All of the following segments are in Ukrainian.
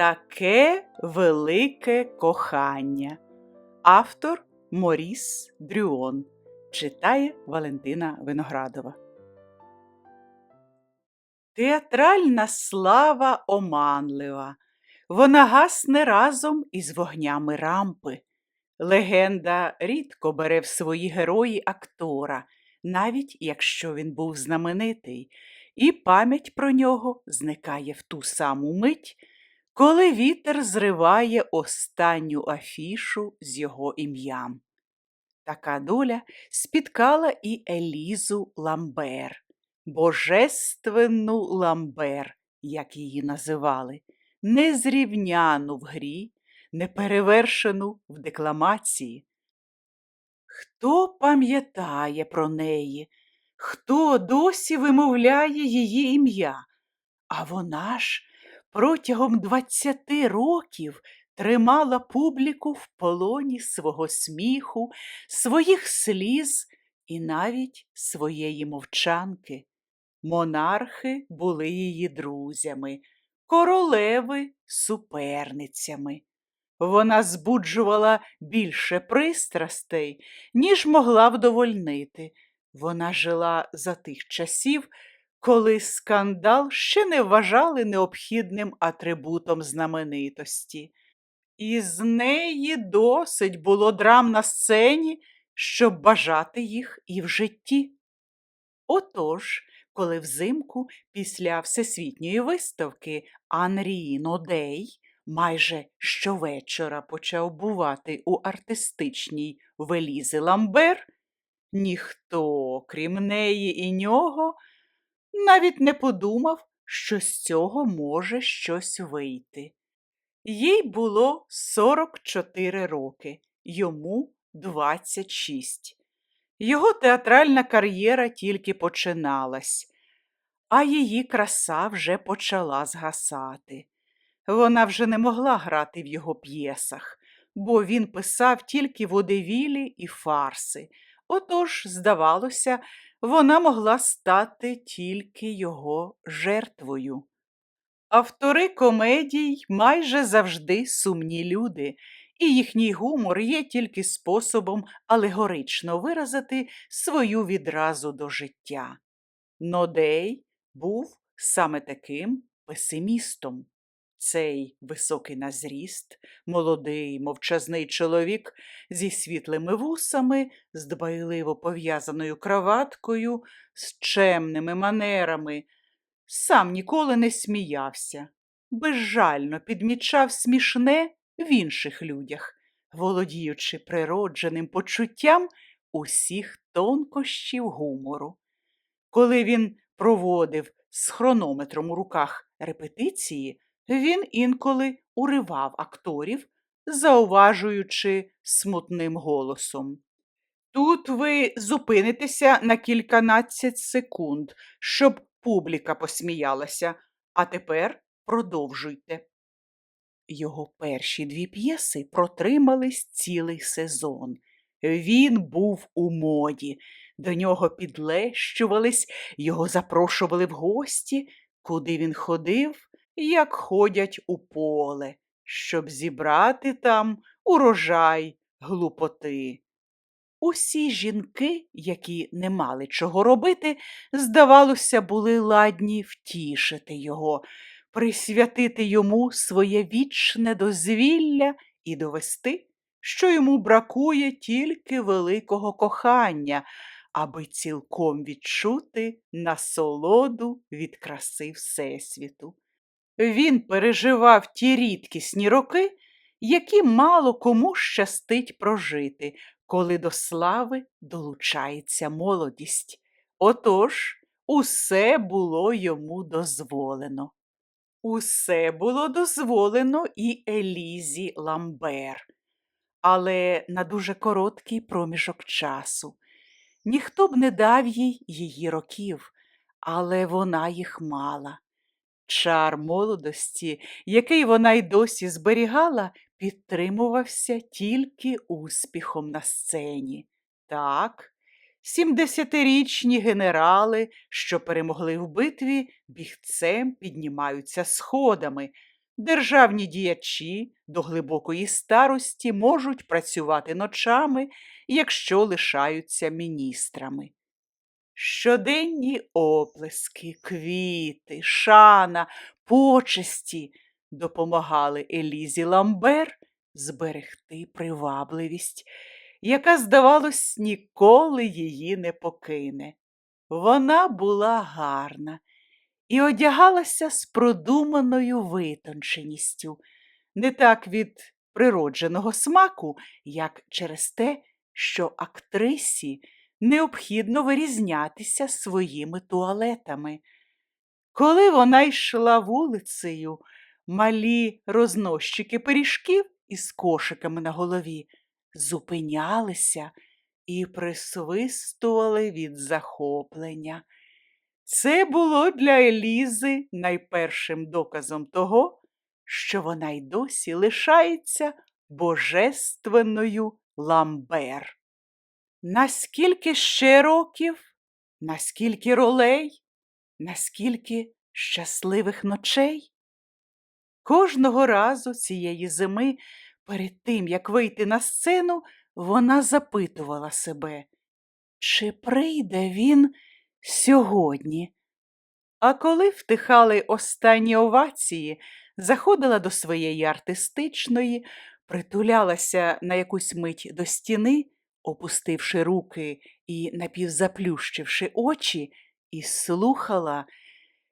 Таке велике кохання. Автор Моріс Дрюон. Читає Валентина Виноградова. Театральна слава оманлива. Вона гасне разом із вогнями рампи. Легенда рідко бере в свої герої актора, навіть якщо він був знаменитий, і пам'ять про нього зникає в ту саму мить, коли вітер зриває останню афішу з його ім'ям. Така доля спіткала і Елізу Ламбер, божественну Ламбер, як її називали, незрівняну в грі, неперевершену в декламації. Хто пам'ятає про неї, хто досі вимовляє її ім'я, а вона ж протягом двадцяти років тримала публіку в полоні свого сміху, своїх сліз і навіть своєї мовчанки. Монархи були її друзями, королеви суперницями. Вона збуджувала більше пристрастей, ніж могла вдовольнити. Вона жила за тих часів, коли скандал ще не вважали необхідним атрибутом знаменитості. І з неї досить було драм на сцені, щоб бажати їх і в житті. Отож, коли взимку після всесвітньої виставки Анрі Нодей майже щовечора почав бувати у артистичній Велізи Ламбер, ніхто, крім неї і нього, навіть не подумав, що з цього може щось вийти. Їй було 44 роки, йому 26. Його театральна кар'єра тільки починалась, а її краса вже почала згасати. Вона вже не могла грати в його п'єсах, бо він писав тільки водевілі і фарси. Отож, здавалося, вона могла стати тільки його жертвою. Автори комедій майже завжди сумні люди, і їхній гумор є тільки способом алегорично виразити свою відразу до життя. Нодей був саме таким песимістом. Цей високий на зріст, молодий, мовчазний чоловік зі світлими вусами, з дбайливо пов'язаною краваткою, з чемними манерами, сам ніколи не сміявся, безжально підмічав смішне в інших людях, володіючи природженим почуттям усіх тонкощів гумору. Коли він проводив з хронометром у руках репетиції, він інколи уривав акторів, зауважуючи смутним голосом. Тут ви зупинитеся на кільканадцять секунд, щоб публіка посміялася, а тепер продовжуйте. Його перші дві п'єси протримались цілий сезон. Він був у моді, до нього підлещувались, його запрошували в гості, куди він ходив, як ходять у поле, щоб зібрати там урожай глупоти. Усі жінки, які не мали чого робити, здавалося, були ладні втішити його, присвятити йому своє вічне дозвілля і довести, що йому бракує тільки великого кохання, аби цілком відчути насолоду від краси Всесвіту. Він переживав ті рідкісні роки, які мало кому щастить прожити, коли до слави долучається молодість. Отож, усе було йому дозволено. Усе було дозволено і Елізі Ламбер, але на дуже короткий проміжок часу. Ніхто б не дав їй її років, але вона їх мала. Чар молодості, який вона й досі зберігала, підтримувався тільки успіхом на сцені. Так, сімдесятирічні генерали, що перемогли в битві, бігцем піднімаються сходами, державні діячі до глибокої старості можуть працювати ночами, якщо лишаються міністрами. Щоденні оплески, квіти, шана, почесті допомагали Елізі Ламбер зберегти привабливість, яка, здавалось, ніколи її не покине. Вона була гарна і одягалася з продуманою витонченістю, не так від природженого смаку, як через те, що актрисі необхідно вирізнятися своїми туалетами. Коли вона йшла вулицею, малі рознощики пиріжків із кошиками на голові зупинялися і присвистували від захоплення. Це було для Елізи найпершим доказом того, що вона й досі лишається божественною Ламбер. Наскільки ще років, наскільки ролей, наскільки щасливих ночей? Кожного разу цієї зими, перед тим, як вийти на сцену, вона запитувала себе, чи прийде він сьогодні? А коли втихали останні овації, заходила до своєї артистичної, притулялася на якусь мить до стіни, опустивши руки і напівзаплющивши очі, і слухала,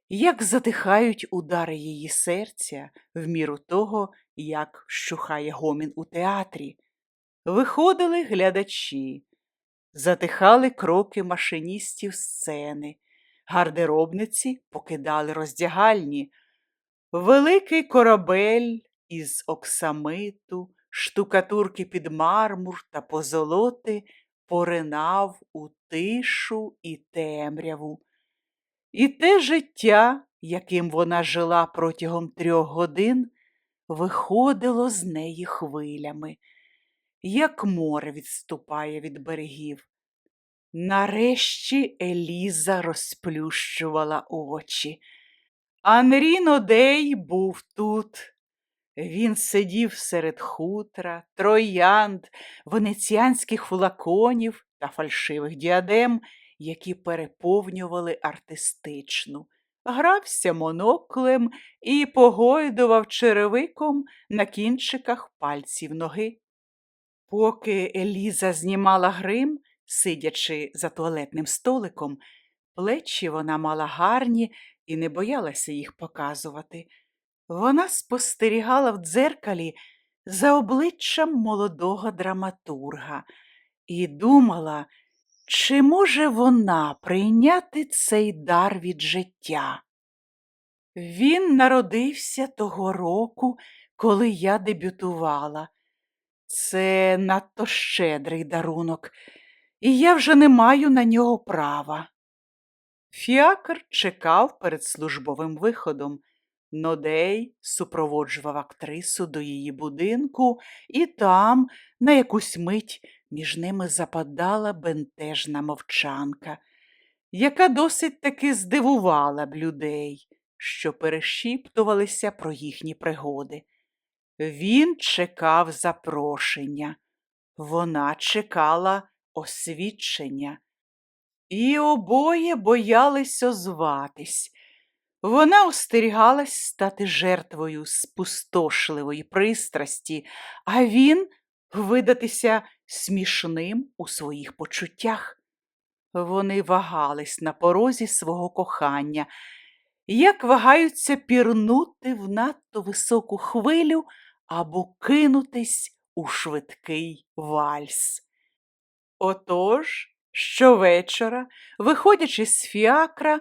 як затихають удари її серця в міру того, як вщухає гомін у театрі. Виходили глядачі, затихали кроки машиністів сцени, гардеробниці покидали роздягальні. Великий корабель із оксамиту, штукатурки під мармур та позолоти поринав у тишу і темряву. І те життя, яким вона жила протягом трьох годин, виходило з неї хвилями, як море відступає від берегів. Нарешті Еліза розплющувала очі. Анрі Нодей був тут. Він сидів серед хутра, троянд, венеціанських флаконів та фальшивих діадем, які переповнювали артистичну, грався моноклем і погойдував черевиком на кінчиках пальців ноги. Поки Еліза знімала грим, сидячи за туалетним столиком, плечі вона мала гарні і не боялася їх показувати. Вона спостерігала в дзеркалі за обличчям молодого драматурга і думала, чи може вона прийняти цей дар від життя. Він народився того року, коли я дебютувала. Це надто щедрий дарунок, і я вже не маю на нього права. Фіакр чекав перед службовим виходом. Нодей супроводжував актрису до її будинку, і там, на якусь мить, між ними западала бентежна мовчанка, яка досить таки здивувала б людей, що перешіптувалися про їхні пригоди. Він чекав запрошення, вона чекала освідчення, і обоє боялись озватись. Вона остерігалась стати жертвою спустошливої пристрасті, а він видатися смішним у своїх почуттях. Вони вагались на порозі свого кохання, як вагаються пірнути в надто високу хвилю або кинутись у швидкий вальс. Отож, щовечора, виходячи з фіакра,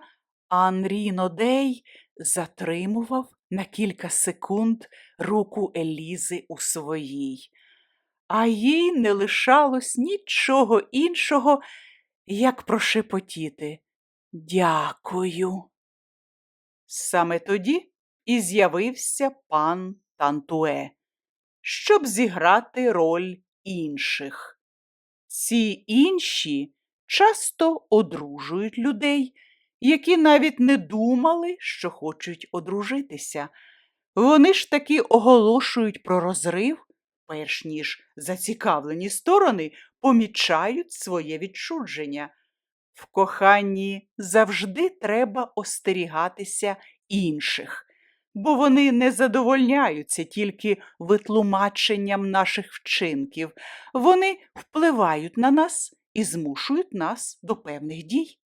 Анрі Нодей затримував на кілька секунд руку Елізи у своїй, а їй не лишалось нічого іншого, як прошепотіти Дякую. Саме тоді і з'явився пан Тантуе, щоб зіграти роль інших. Ці інші часто одружують людей, які навіть не думали, що хочуть одружитися. Вони ж таки оголошують про розрив, перш ніж зацікавлені сторони помічають своє відчудження. В коханні завжди треба остерігатися інших, бо вони не задовольняються тільки витлумаченням наших вчинків, вони впливають на нас і змушують нас до певних дій.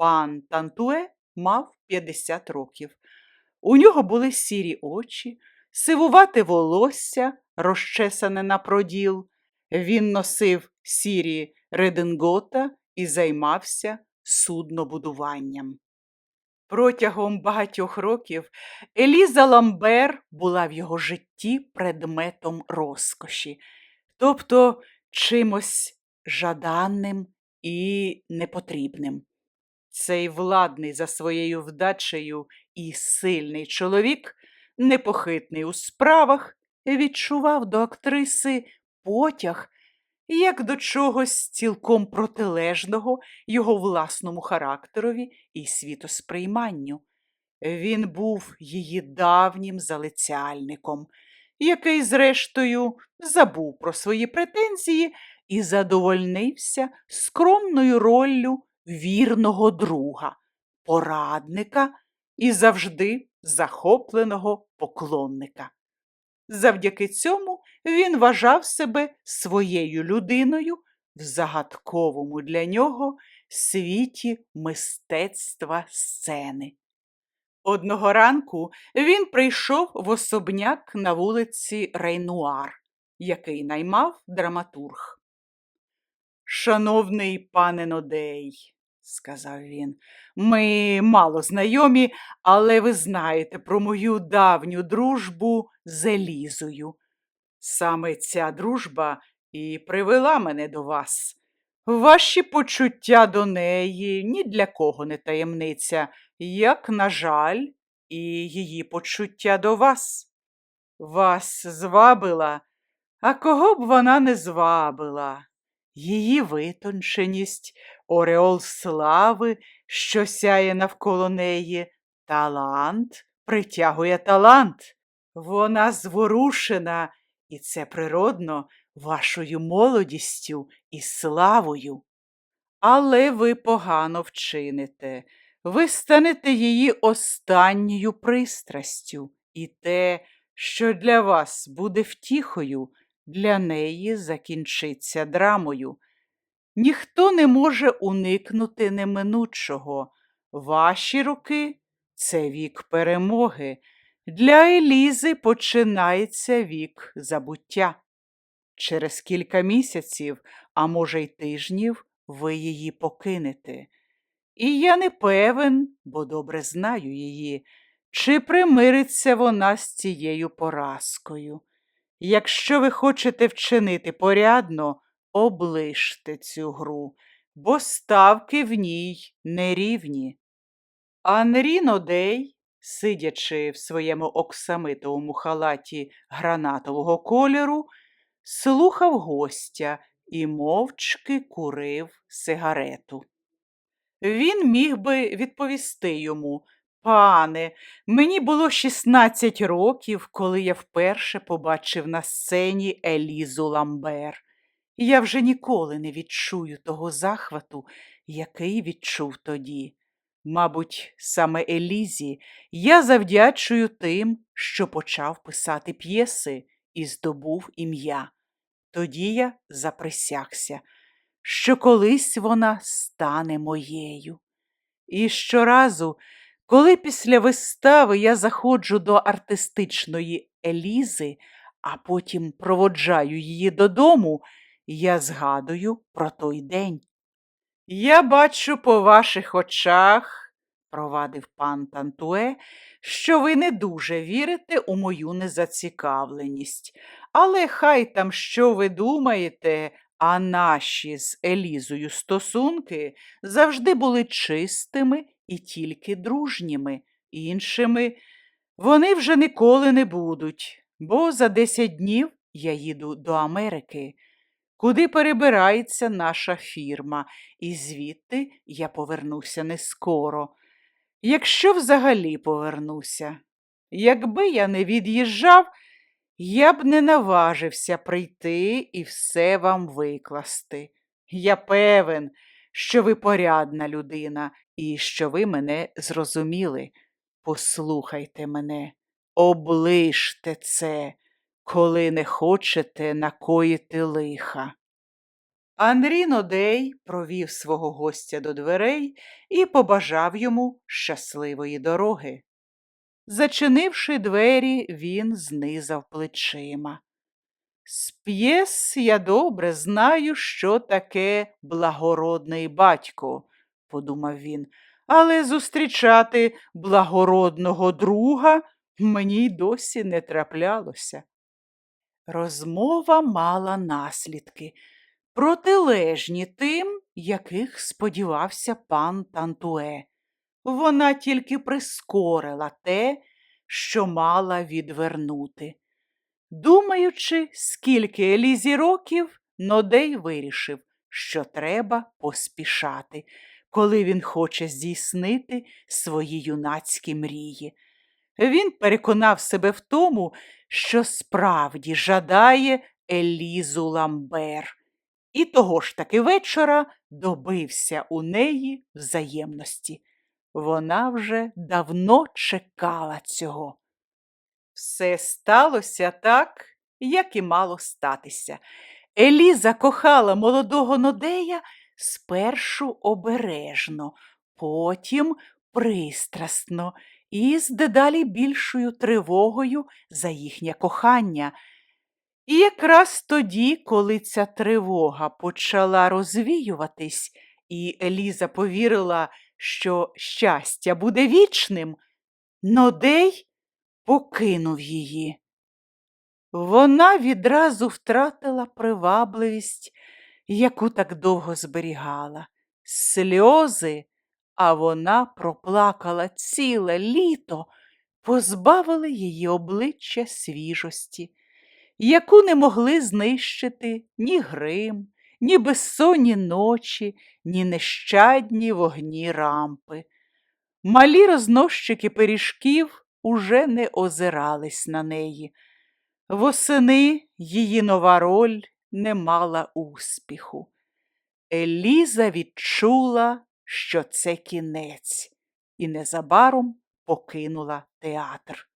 Пан Тантуе мав 50 років. У нього були сірі очі, сивувате волосся, розчесане на проділ. Він носив сірі редингота і займався суднобудуванням. Протягом багатьох років Еліза Ламбер була в його житті предметом розкоші, тобто чимось жаданним і непотрібним. Цей владний за своєю вдачею і сильний чоловік, непохитний у справах, відчував до актриси потяг як до чогось цілком протилежного його власному характерові і світосприйманню. Він був її давнім залицяльником, який, зрештою, забув про свої претензії і задовольнився скромною роллю вірного друга, порадника і завжди захопленого поклонника. Завдяки цьому він вважав себе своєю людиною в загадковому для нього світі мистецтва сцени. Одного ранку він прийшов в особняк на вулиці Рейнуар, який наймав драматург. Шановний пане Нодей, сказав він, ми мало знайомі, але ви знаєте про мою давню дружбу з Елізою. Саме ця дружба і привела мене до вас. Ваші почуття до неї ні для кого не таємниця, як, на жаль, і її почуття до вас. Вас звабила, а кого б вона не звабила? Її витонченість, ореол слави, що сяє навколо неї, талант притягує талант. Вона зворушена, і це природно, вашою молодістю і славою. Але ви погано вчините, ви станете її останньою пристрастю, і те, що для вас буде втіхою, для неї закінчиться драмою. Ніхто не може уникнути неминучого. Ваші роки це вік перемоги. Для Елізи починається вік забуття. Через кілька місяців, а може й тижнів, ви її покинете. І я не певен, бо добре знаю її, чи примириться вона з цією поразкою. Якщо ви хочете вчинити порядно, облиште цю гру, бо ставки в ній нерівні. Анрі Нодей, сидячи в своєму оксамитовому халаті гранатового кольору, слухав гостя і мовчки курив сигарету. Він міг би відповісти йому, пане, мені було 16 років, коли я вперше побачив на сцені Елізу Ламбер. Я вже ніколи не відчую того захвату, який відчув тоді. Мабуть, саме Елізі я завдячую тим, що почав писати п'єси і здобув ім'я. Тоді я заприсягся, що колись вона стане моєю. І щоразу, коли після вистави я заходжу до артистичної Елізи, а потім проводжаю її додому, я згадую про той день. Я бачу по ваших очах, провадив пан Тантуе, що ви не дуже вірите у мою незацікавленість. Але хай там що ви думаєте, а наші з Елізою стосунки завжди були чистими і тільки дружніми, іншими вони вже ніколи не будуть, бо за десять днів я їду до Америки куди перебирається наша фірма, і звідти я повернуся не скоро. Якщо взагалі повернуся, Якби я не від'їжджав, я б не наважився прийти і все вам викласти. Я певен, що ви порядна людина і що ви мене зрозуміли. Послухайте мене, оближте це, коли не хочете накоїти лиха. Андрій Нодей провів свого гостя до дверей і побажав йому щасливої дороги. Зачинивши двері, він знизав плечима. З п'єс я добре знаю, що таке благородний батько, подумав він, але зустрічати благородного друга мені й досі не траплялося. Розмова мала наслідки, протилежні тим, яких сподівався пан Тантуе. Вона тільки прискорила те, що мала відвернути. Думаючи, скільки Елізі років, Нодей вирішив, що треба поспішати, коли він хоче здійснити свої юнацькі мрії. Він переконав себе в тому, що справді жадає Елізу Ламбер, і того ж таки вечора добився у неї взаємності. Вона вже давно чекала цього. Все сталося так, як і мало статися. Еліза кохала молодого Нодея спершу обережно, потім пристрасно і з дедалі більшою тривогою за їхнє кохання. І якраз тоді, коли ця тривога почала розвіюватись, і Еліза повірила, що щастя буде вічним, Нодей покинув її. Вона відразу втратила привабливість, яку так довго зберігала, сльози, а вона проплакала ціле літо, позбавили її обличчя свіжості, яку не могли знищити ні грим, ні безсонні ночі, ні нещадні вогні рампи. Малі рознощики пиріжків уже не озирались на неї. Восени її нова роль не мала успіху. Еліза відчула, що це кінець, і незабаром покинула театр.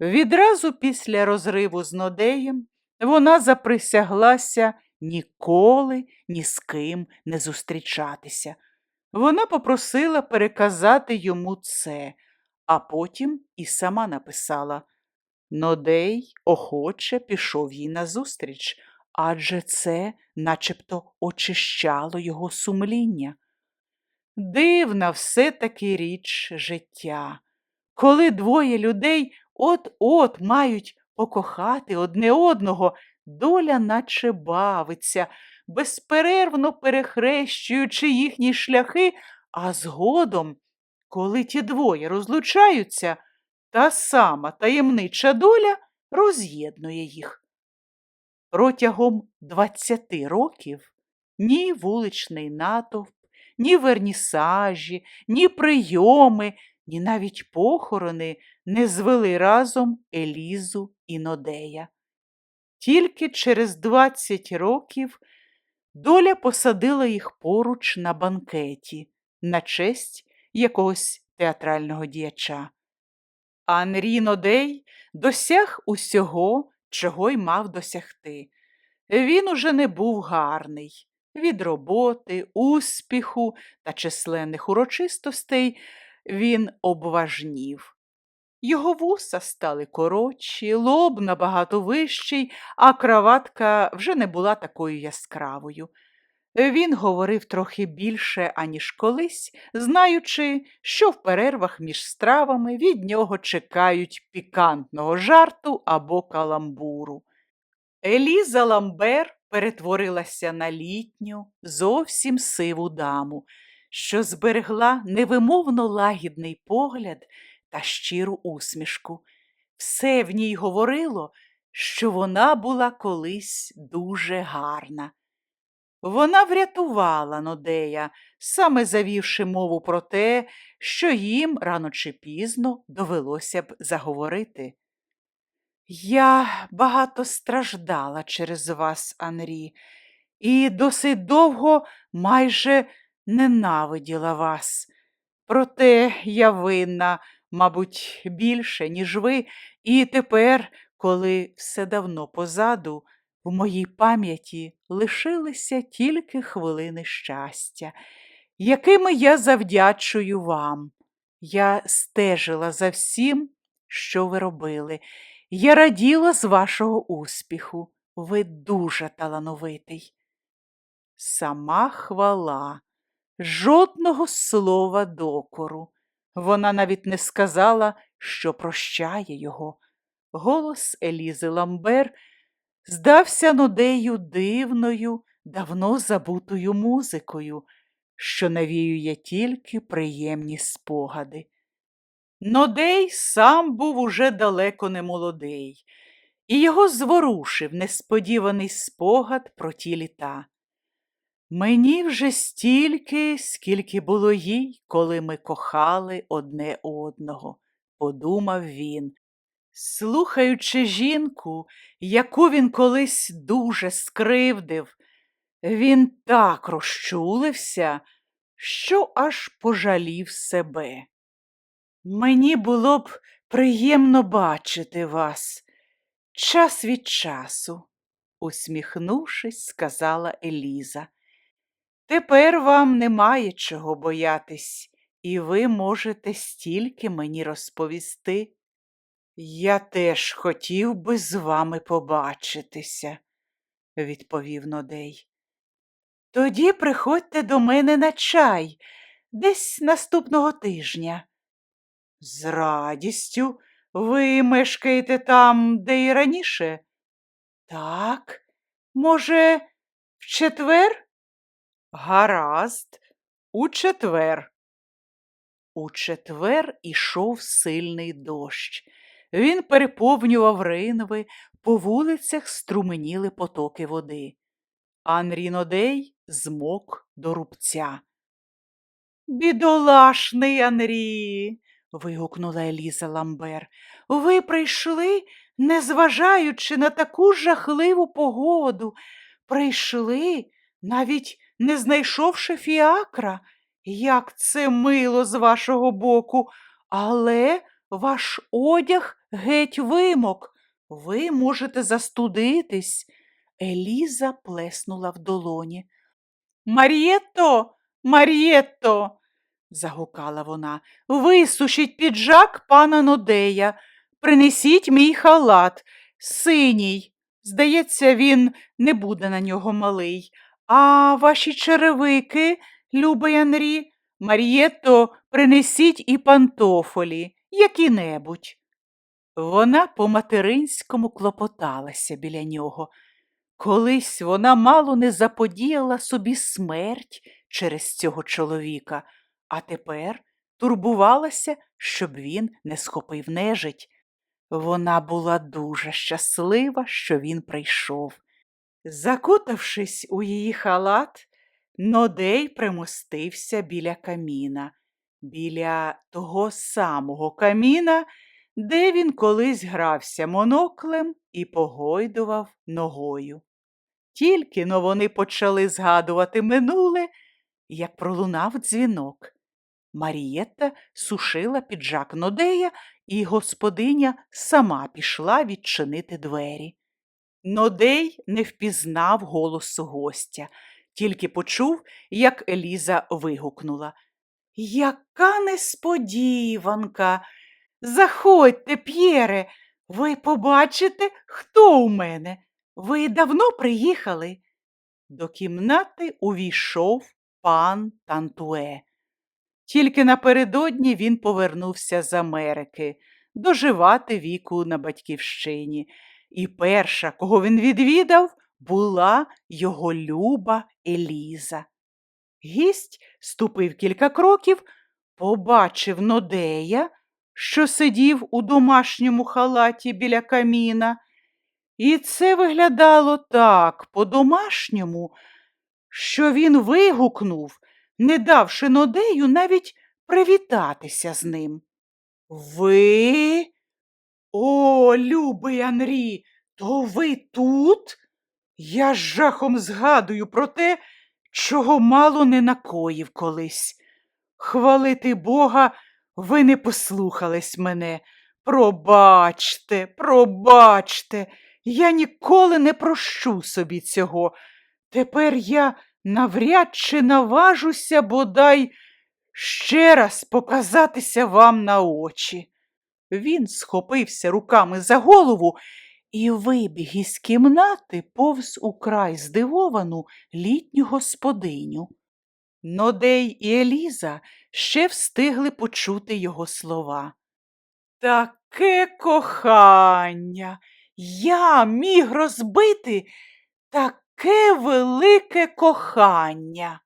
Відразу після розриву з Нодеєм вона заприсяглася ніколи ні з ким не зустрічатися. Вона попросила переказати йому це, а потім і сама написала. Нодей охоче пішов їй назустріч, адже це начебто очищало його сумління. Дивна все-таки річ життя, коли двоє людей от-от мають покохати одне одного, доля наче бавиться, безперервно перехрещуючи їхні шляхи, а згодом, коли ті двоє розлучаються, та сама таємнича доля роз'єднує їх. Протягом двадцяти років ні вуличний натовп, ні вернісажі, ні прийоми, ні навіть похорони не звели разом Елізу і Нодея. Тільки через двадцять років доля посадила їх поруч на банкеті на честь якогось театрального діяча. Анрі Нодей досяг усього, чого й мав досягти. Він уже не був гарний. Від роботи, успіху та численних урочистостей він обважнів. Його вуса стали коротші, лоб набагато вищий, а краватка вже не була такою яскравою. Він говорив трохи більше, аніж колись, знаючи, що в перервах між стравами від нього чекають пікантного жарту або каламбуру. Еліза Ламбер перетворилася на літню, зовсім сиву даму, що зберегла невимовно лагідний погляд та щиру усмішку. Все в ній говорило, що вона була колись дуже гарна. Вона врятувала Нодея, саме завівши мову про те, що їм рано чи пізно довелося б заговорити. Я багато страждала через вас, Анрі, і досить довго майже ненавиділа вас. Проте я винна, мабуть, більше, ніж ви, і тепер, коли все давно позаду, в моїй пам'яті лишилися тільки хвилини щастя, якими я завдячую вам. Я стежила за всім, що ви робили. Я раділа з вашого успіху. Ви дуже талановитий. Сама хвала, жодного слова докору. Вона навіть не сказала, що прощає його. Голос Елізи Ламбер здався нодею дивною, давно забутою музикою, що навіює тільки приємні спогади. Нодей сам був уже далеко не молодий, і його зворушив несподіваний спогад про ті літа. Мені вже стільки, скільки було їй, коли ми кохали одне одного, подумав він. Слухаючи жінку, яку він колись дуже скривдив, він так розчулився, що аж пожалів себе. Мені було б приємно бачити вас час від часу, усміхнувшись, сказала Еліза. Тепер вам немає чого боятись, і ви можете стільки мені розповісти. Я теж хотів би з вами побачитися, відповів Нодей. Тоді приходьте до мене на чай десь наступного тижня. З радістю ви мешкаєте там, де і раніше? Так, може, в четвер? Гаразд, у четвер. У четвер ішов сильний дощ. Він переповнював ринви, по вулицях струменіли потоки води. Анрі Нодей змок до рубця. Бідолашний Анрі. вигукнула Еліза Ламбер. Ви прийшли, незважаючи на таку жахливу погоду. Прийшли, навіть не знайшовши фіакра. Як це мило з вашого боку, але ваш одяг геть вимок. Ви можете застудитись. Еліза плеснула в долоні. Мар'єтто, Мар'єтто, загукала вона, висушіть піджак пана Нодея, принесіть мій халат, синій. Здається, він не буде на нього малий. А ваші черевики, любий Анрі, Мар'єтто, принесіть і пантофолі, які-небудь. Вона по-материнському клопоталася біля нього. Колись вона мало не заподіяла собі смерть через цього чоловіка, а тепер турбувалася, щоб він не схопив нежить. Вона була дуже щаслива, що він прийшов. Закутавшись у її халат, Нодей примостився біля каміна, біля того самого каміна, де він колись грався моноклем і погойдував ногою. Тільки но вони почали згадувати минуле, як пролунав дзвінок. Марієта сушила піджак Нодея, і господиня сама пішла відчинити двері. Нодей не впізнав голосу гостя, тільки почув, як Еліза вигукнула. Яка несподіванка! Заходьте, П'єре, ви побачите, хто у мене. Ви давно приїхали? До кімнати увійшов пан Тантуе. Тільки напередодні він повернувся з Америки доживати віку на батьківщині, і перша, кого він відвідав, була його люба Еліза. Гість ступив кілька кроків, побачив Нодея, що сидів у домашньому халаті біля каміна, і це виглядало так по-домашньому, що він вигукнув, не давши Нодею навіть привітатися з ним. Ви? О, любий Анрі, то ви тут? Я з жахом згадую про те, чого мало не накоїв колись. Хвалити Бога, ви не послухались мене. Пробачте, пробачте, я ніколи не прощу собі цього. Тепер я навряд чи наважуся бодай ще раз показатися вам на очі. Він схопився руками за голову і вибіг із кімнати повз украй здивовану літню господиню. Нодей і Еліза ще встигли почути його слова. Таке кохання. Я міг розбити таке велике кохання.